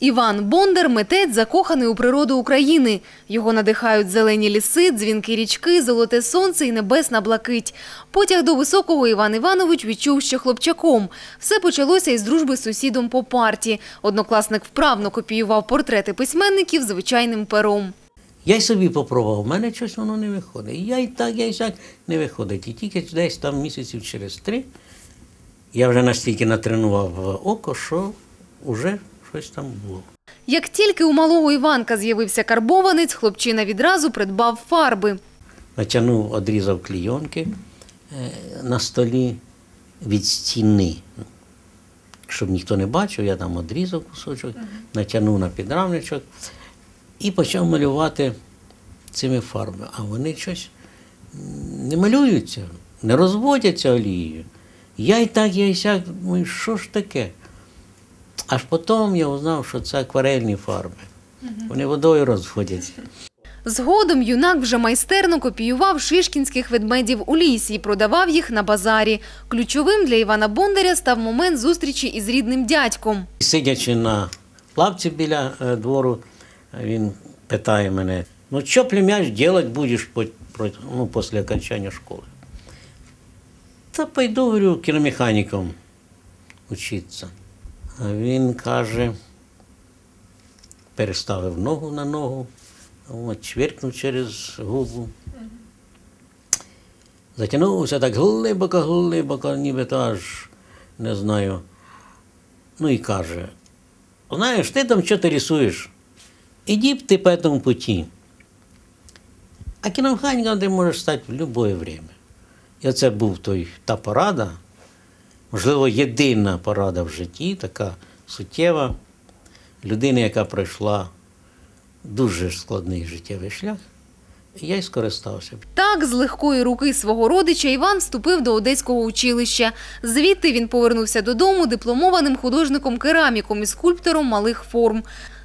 Іван Бондар – митець, закоханий у природу України. Його надихають зелені ліси, дзвінки річки, золоте сонце і небесна блакить. Потяг до високого Іван Іванович відчув ще хлопчаком. Все почалося із дружби з сусідом по парті. Однокласник вправно копіював портрети письменників звичайним пером. Я й собі попробував, в мене щось воно не виходить. Я і так, я і так не виходить. І тільки десь там місяців через три я вже настільки натренував око, що вже щось там було. Як тільки у малого Іванка з'явився карбованець, хлопчина відразу придбав фарби. Натягнув, одрізав клійонки е, на столі від стіни. Щоб ніхто не бачив, я там одрізав кусочок, натягнув на підрамничок і почав малювати цими фарбами. А вони щось не малюються, не розводяться олією. Я і так, я і сяк, думаю, що ж таке? Аж потім я узнав, що це акварельні фарби. Вони водою розводяться. Згодом юнак вже майстерно копіював шишкінських ведмедів у лісі і продавав їх на базарі. Ключовим для Івана Бондаря став момент зустрічі із рідним дядьком. Сидячи на лавці біля е, двору, він питає мене: ну що, племяш, робити будеш ну, після окончання школи? Та пойду, говорю, кіномеханіком учитися. А він каже, переставив ногу на ногу, от, чвиркнув через губу. Затягнувся так глибоко, глибоко, ніби то аж не знаю. Ну і каже: знаєш, ти там що ти рисуєш? Іди б ти по этому пути. А кіномеханіком ти можеш стати в будь-яке время. І оце був той, та порада, можливо, єдина порада в житті, така суттєва. Людина, яка пройшла дуже складний життєвий шлях, я й скористався. Так, з легкої руки свого родича Іван вступив до одеського училища. Звідти він повернувся додому дипломованим художником-кераміком і скульптором малих форм.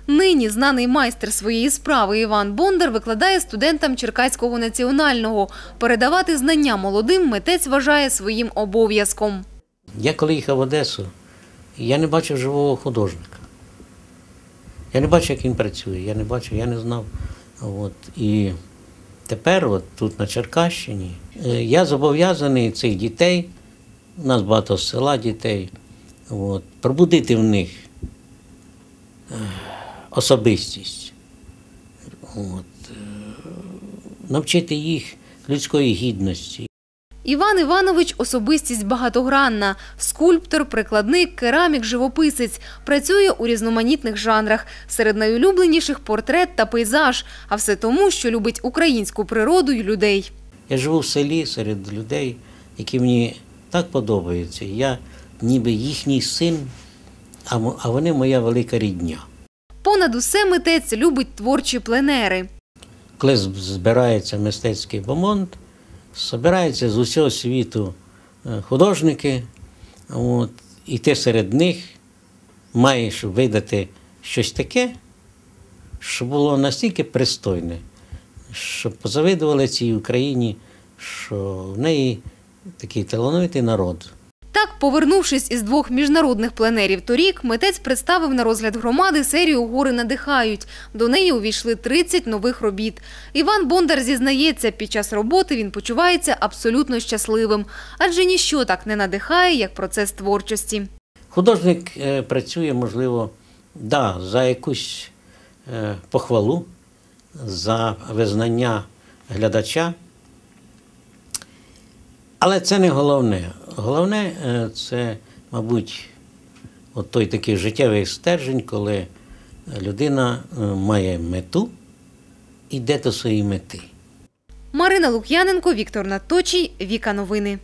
Нині знаний майстер своєї справи Іван Бондар викладає студентам Черкаського національного. Передавати знання молодим митець вважає своїм обов'язком. Я коли їхав в Одесу, я не бачив живого художника. Я не бачив, як він працює, я не бачив, я не знав. От. І тепер, от тут на Черкащині, е, я зобов'язаний цих дітей, у нас багато з села дітей, от, пробудити в них е, особистість, от, е, навчити їх людської гідності. Іван Іванович – особистість багатогранна. Скульптор, прикладник, керамік, живописець. Працює у різноманітних жанрах. Серед найулюбленіших – портрет та пейзаж. А все тому, що любить українську природу й людей. Я живу в селі серед людей, які мені так подобаються. Я ніби їхній син, а вони моя велика рідня. Понад усе митець любить творчі пленери. Коли збирається мистецький бомонд, збираються з усього світу е, художники, от, і ти серед них маєш видати щось таке, що було настільки пристойне, щоб позавидували цій Україні, що в неї такий талановитий народ. Повернувшись із двох міжнародних пленерів торік, митець представив на розгляд громади серію «Гори надихають». До неї увійшли 30 нових робіт. Іван Бондар зізнається, під час роботи він почувається абсолютно щасливим, адже ніщо так не надихає, як процес творчості. Художник е, працює, можливо, да, за якусь е, похвалу, за визнання глядача. Але це не головне. Головне е, це, мабуть, от той такий життєвий стержень, коли людина е, має мету і йде до своєї мети. Марина Лук'яненко, Віктор Наточій, Віка Новини.